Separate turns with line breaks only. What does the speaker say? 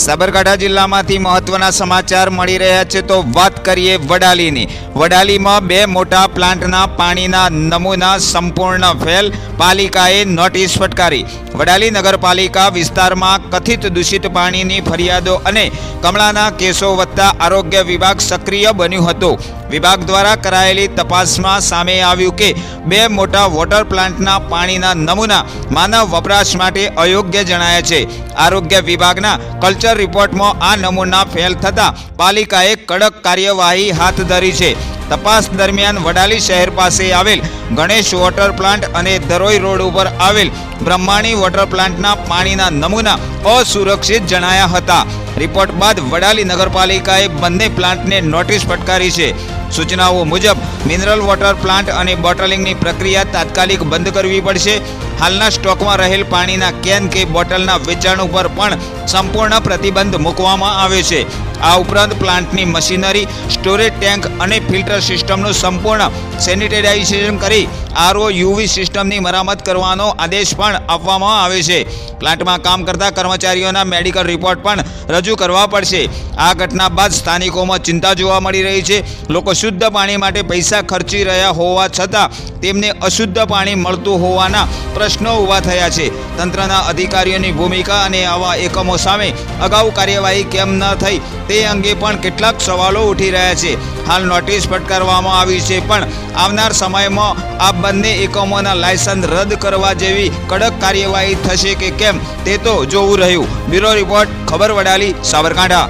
સાબરકાંઠા જિલ્લામાંથી મહત્વના સમાચાર મળી રહ્યા છે તો વાત કરીએ વડાલીની. વડાલીમાં બે મોટા પ્લાન્ટના પાણીના નમૂના સંપૂર્ણ ફેલ, પાલિકાએ નોટિસ ફટકારી. વડાલી નગરપાલિકા વિસ્તારમાં કથિત દૂષિત પાણીની ફરિયાદો અને કમળાના કેસો વધતા આરોગ્ય વિભાગ સક્રિય બન્યું હતું. વિભાગ દ્વારા કરાયેલી તપાસમાં સામે આવ્યું કે બે મોટા વોટર પ્લાન્ટના પાણીના નમૂના માનવ વપરાશ માટે અયોગ્ય જણાયા છે. આરોગ્ય વિભાગના કલ્ચર રિપોર્ટમાં આ નમૂના ફેલ થતાં પાલિકાએ કડક કાર્યવાહી હાથ ધરી છે. તપાસ દરમિયાન વડાલી શહેર પાસે આવેલ ગણેશ વોટર પ્લાન્ટ અને દરોઈ રોડ ઉપર આવેલ બ્રહ્માણી વોટર પ્લાન્ટના પાણીના નમૂના અસુરક્ષિત જણાયા હતા. રિપોર્ટ બાદ વડાલી નગરપાલિકાએ બંને પ્લાન્ટને નોટિસ ફટકારી છે. સૂચનાઓ મુજબ મિનરલ વોટર પ્લાન્ટ અને બોટલિંગની પ્રક્રિયા તાત્કાલિક બંધ કરવી પડશે. હાલના સ્ટોકમાં રહેલ પાણીના કેન કે બોટલના વેચાણ ઉપર પણ સંપૂર્ણ પ્રતિબંધ મૂકવામાં આવ્યો છે. આ ઉપરાંત પ્લાન્ટની મશીનરી, સ્ટોરેજ ટેન્ક અને ફિલ્ટર સિસ્ટમનું સંપૂર્ણ સેનિટાઇઝેશન કરી આરઓ યુવી સિસ્ટમની મરામત કરવાનો આદેશ પણ આપવામાં આવે છે. પ્લાન્ટમાં કામ કરતા કર્મચારીઓના મેડિકલ રિપોર્ટ પણ રજૂ કરવા પડશે. આ ઘટના બાદ સ્થાનિકોમાં ચિંતા જોવા મળી રહી છે. લોકો શુદ્ધ પાણી માટે પૈસા ખર્ચી રહ્યા હોવા છતાં તેમને અશુદ્ધ પાણી મળતું હોવાના પ્રશ્નો ઊભા થયા છે. તંત્રના અધિકારીઓની ભૂમિકા અને આવા એકમો સામે અગાઉ કાર્યવાહી કેમ ન થઈ તે અંગે પણ કેટલાક સવાલો ઉઠી રહ્યા છે. હાલ નોટિસ ફટકારવામાં આવી છે, પણ આવનાર સમયમાં આ બંને એકમોના લાયસન્સ રદ કરવા જેવી કડક કાર્યવાહી થશે કે કેમ તે તો જોવું રહ્યું. બ્યુરો રિપોર્ટ, ખબર વડાલી, સાબરકાંઠા.